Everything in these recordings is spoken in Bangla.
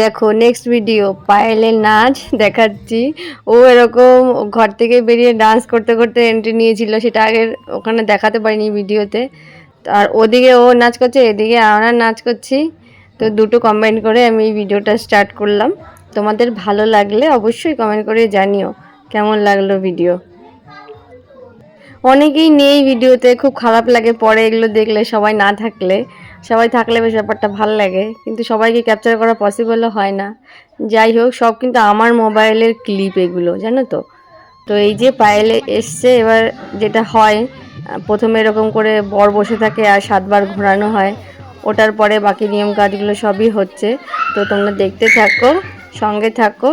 দেখো নেক্সট ভিডিও পায়েলের নাচ দেখাচ্ছি। ও এরকম ঘর থেকে বেরিয়ে ডান্স করতে করতে এন্ট্রি নিয়েছিল, সেটা আগের ওখানে দেখাতে পারিনি ভিডিওতে আর ওদিকে ও নাচ করছে, এদিকে আমরা নাচ করছি। তো দুটো কম্বাইন করে আমি এই ভিডিওটা স্টার্ট করলাম। তোমাদের ভালো লাগলে অবশ্যই কমেন্ট করে জানিও, কেমন লাগল ভিডিও অনেকেই নেই ভিডিওতে খুব খারাপ লাগে পরে এগুলো দেখলে সবাই না থাকলে। সবাই থাকলে বেশ ব্যাপারটা ভালো লাগে, কিন্তু সবাইকে ক্যাপচার করা পসিবলও হয় না। যাই হোক, সব কিন্তু আমার মোবাইলের ক্লিপ এগুলো, জানো তো? তো এই যে পায়েলে এসছে, এবার যেটা হয় প্রথমে এরকম করে বর বসে থাকে আর সাতবার ঘোরানো হয়। ওটার পরে বাকি নিয়ম কাজগুলো সবই হচ্ছে। তো তোমরা দেখতে থাকো, সঙ্গে থাকো।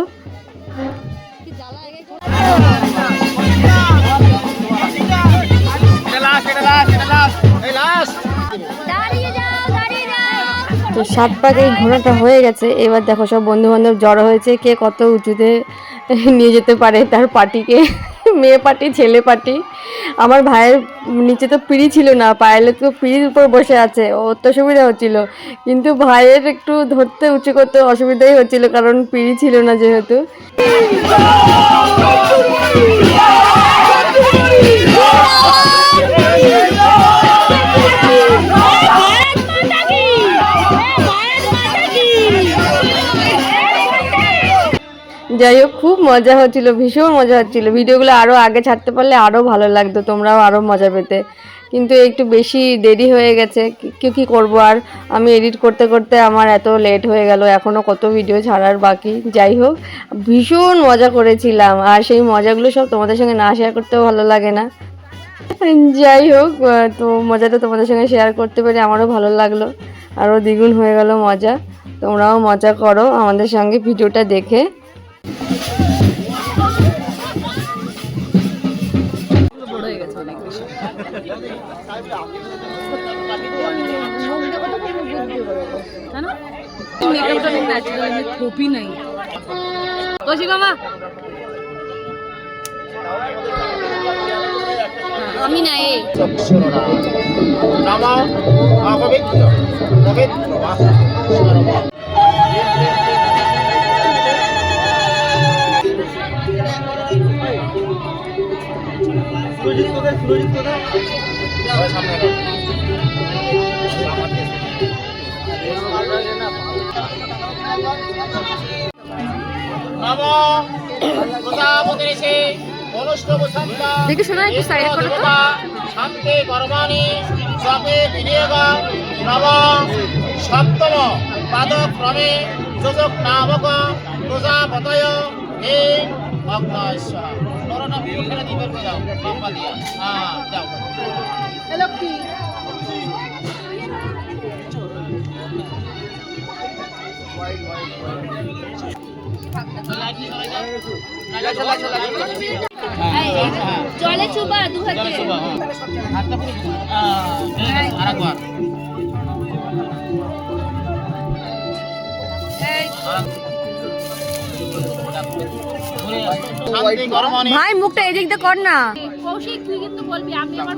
তো সাত পাকে এই ঘোড়াটা হয়ে গেছে। এবার দেখো সব বন্ধু বান্ধব জড়ো হয়েছে, কে কত উঁচুতে নিয়ে যেতে পারে তার পার্টিকে। মেয়ে পার্টি, ছেলে পার্টি। আমার ভাইয়ের নিচে তো পিড়ি ছিল না পায়েলে তো পিড়ির উপর বসে আছে, ওর তো সুবিধা হচ্ছিল। কিন্তু ভাইয়ের একটু ধরতে উঁচু করতে অসুবিধাই হচ্ছিল, কারণ পিড়ি ছিল না যেহেতু। যাই হোক, খুব মজা হচ্ছিল, ভীষণ মজা হচ্ছিল। ভিডিওগুলো আরও আগে ছাড়তে পারলে আরও ভালো লাগতো, তোমরাও আরও মজা পেতে। কিন্তু একটু বেশি দেরি হয়ে গেছে, কি- কি করব আর? আমি এডিট করতে করতে আমার এত লেট হয়ে গেল এখনও কত ভিডিও ছাড়ার বাকি? যাই হোক, ভীষণ মজা করেছিলাম, আর সেই মজাগুলো সব তোমাদের সঙ্গে না শেয়ার করতেও ভালো লাগে না। যাই হোক তো মজাটা তোমাদের সঙ্গে শেয়ার করতে পেরে আমারও ভালো লাগল আরও দ্বিগুণ হয়ে গেল মজা। তোমরাও মজা করো আমাদের সঙ্গে ভিডিওটা দেখে। আমি না এ নম অপবিত্র পবিত্র বা নম প্রজাপতিরিষে অনুষ্ঠব সন্তা দেখি শোনা একটু side করো তো। শান্তি কর্মাণি সপে বিনিয়োগ নব সপ্তম পাদক্রমে যোজক নামক প্রজাপতয় হে ভগ্নস্বর করোনা মুখে দিবে যাও লম্বা দিয়া হ্যাঁ যাও জলে চুবা দু হাতে আরেকবার। ভাই মুখটা এদিক দিয়ে কর না। কৌশিক তুই কিন্তু বলবি আমি আমার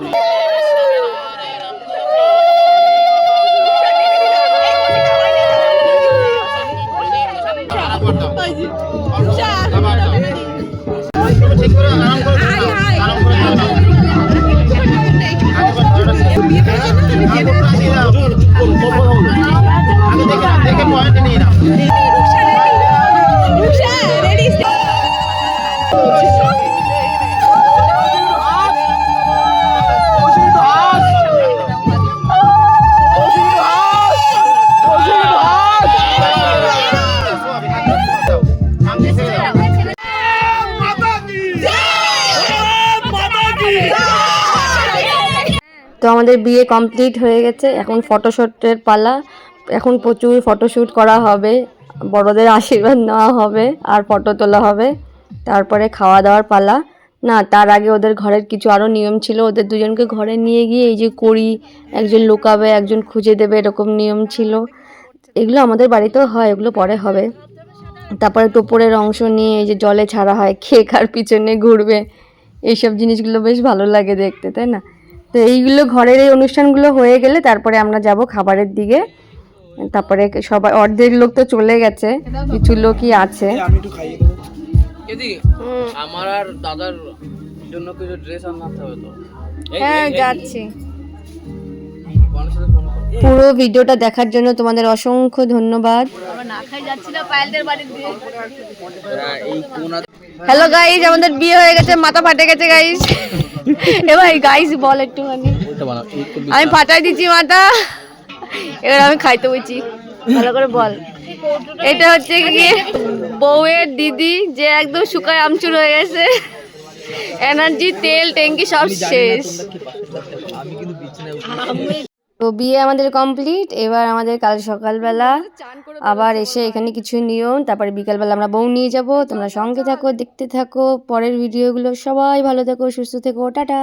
তো আমাদের বিয়ে কমপ্লিট হয়ে গেছে। এখন ফটোশ্যুটের পালা। এখন প্রচুর ফটোশ্যুট করা হবে। বড়দের আশীর্বাদ নেওয়া হবে আর ফটো তোলা হবে। তারপরে খাওয়া দাওয়ার পালা। না, তার আগে ওদের ঘরের কিছু আরও নিয়ম ছিল। ওদের দুজনকে ঘরে নিয়ে গিয়ে এই যে করি একজন লুকাবে, একজন খুঁজে দেবে এরকম নিয়ম ছিল। এগুলো আমাদের বাড়িতেও হয়, এগুলো পরে হবে। তারপরে টোপরের অংশ নিয়ে এই যে জলে ছাড়া হয়, খেয়ে কার পিছনে ঘুরবে। এইসব জিনিসগুলো বেশ ভালো লাগে দেখতে, তাই না? তো এইগুলো ঘরের এই অনুষ্ঠানগুলো হয়ে গেলে তারপরে আমরা যাব খাবারের দিকে। তারপরে সবাই, অর্ধেক লোক তো চলে গেছে, কিছু লোকই আছে। আমি একটু খাইয়ে যদি আমার আর দাদার জন্য কিছু ড্রেস আনতে হবে তো? হ্যাঁ যাচ্ছি। পুরো ভিডিওটা দেখার জন্য তোমাদের অসংখ্য ধন্যবাদ। হ্যালো গাইজ আমাদের বিয়ে হয়ে গেছে মাথা ফাটে গেছে গাইজ এ ভাই গাইজ বল একটুখানি। আমি ফাটাই দিচ্ছি মাথা। এবার আমি খাইতে বলছি ভালো করে বল। এটা হচ্ছে গিয়ে বউয়ের দিদি যে একদম শুকায় আমচুর হয়ে গেছে। এনার্জি তেল ট্যাঙ্কি সব শেষ। তো বিয়ে আমাদের কমপ্লিট এবার আমাদের কাল সকালবেলা আবার এসে এখানে কিছু নিয়ম তারপরে বিকালবেলা আমরা বউ নিয়ে যাব তোমরা সঙ্গে থাকো দেখতে থাকো পরের ভিডিওগুলো সবাই ভালো থেকো সুস্থ থেকো টাটা।